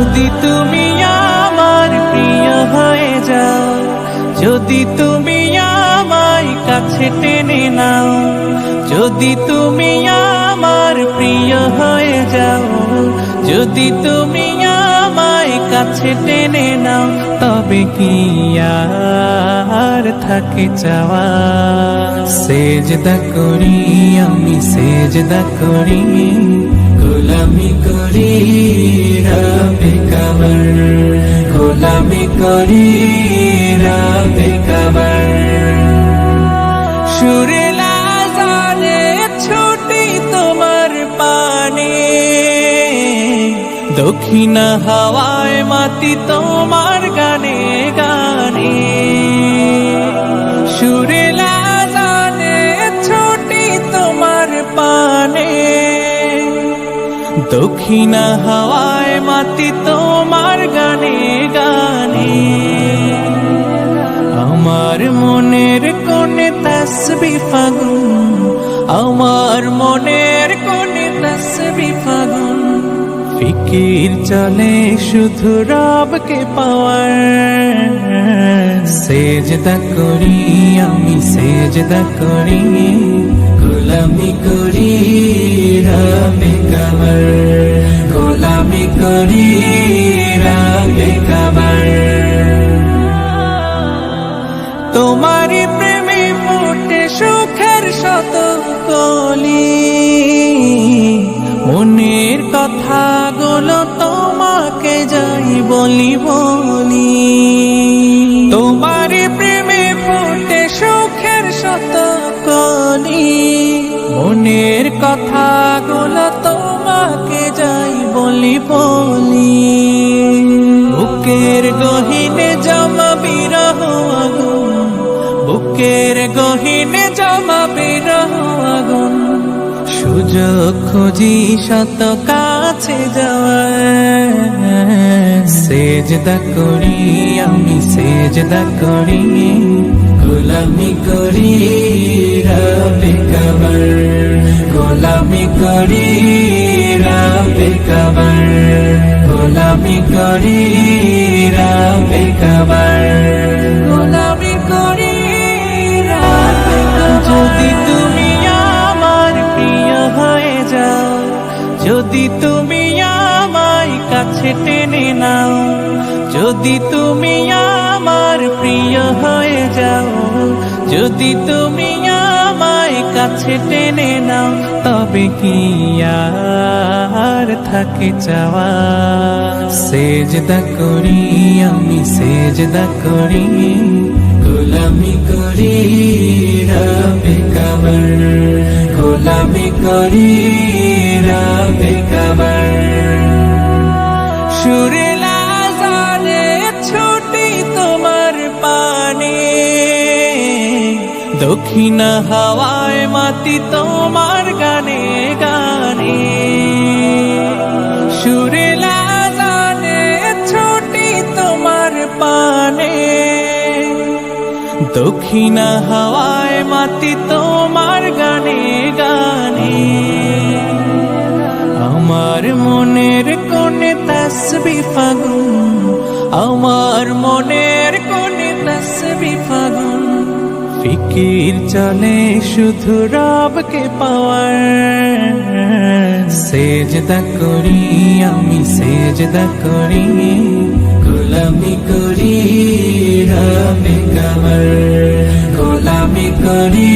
যদি তুমি আমার প্রিয় হয়ে যাও, যদি তুমি আমায় কাছে টেনে নাও, যদি তুমি আমার প্রিয় হয়ে যাও, যদি তুমি আমায় কাছে টেনে নাও, তবে কি আর থাকে চাওয়া? সেজদা করি আমি, সেজদা করি। গোলামি করি, রাবে কাবার গোলামি করি, রাবে কাবার সুরে লাজানে ছুটি তোমার পানে। দক্ষিণা হাওয়ায় মাতি তোমার গানে গানে। দক্ষিণা হাওয়ায় মাতি তোমার গানে গানে। আমার মনের কোণে তসবি ফাগুন, আমার মনের কোণে তসবি ফাগুন। ফিকির চলে শুধু রবকে পাওয়ার। সেজদা করি আমি, সেজদা করি। গোলামি করি রবে কাবার গোলামি করি রবে কাবার তোমারই প্রেমে ফুটে সুখের শত কলি। মনের কথা গুলো তোমাকে যাই বলি বলি। মনের কথা গুলো তোমাকে যাই বলি বলি। বুকের গহিনে জমা বিরহ আগুন, বুকের গহিনে জমা বিরহ আগুন। সুযোগ খুঁজি শত কাছে যাওয়ার। সেজদা করি আমি, সেজদা করি। গোলামি করি, রবে কবর। গোলামি করি, রবে কবর। গোলামি করি, রবে কবর। গোলামি করি যদি তুমি আমার প্রিয় হয়ে যাও, যদি তুমি আমায় কাছে টেনে নাও। যদি তুমি আমার প্রিয় হয়ে যাও, যদি তুমি আমায় কাছে টেনে নাও, তবে কি আর থাকে চাওয়া? সেজদা করি আমি, সেজদা করি, গোলামি করি রবে কাবার গোলামি করি রবে দক্ষিণা হাওয়ায় মাতি তোমার গানে গানে। সুরেলা জানে ছুটি তোমার পানে। দক্ষিণা হাওয়ায় মাতি তোমার গানে গানে। ফিকির চলে শুধু রবকে পাওয়ার। সেজদা করি আমি, সেজদা করি, গোলামি করি রবে কাবার গোলামি করি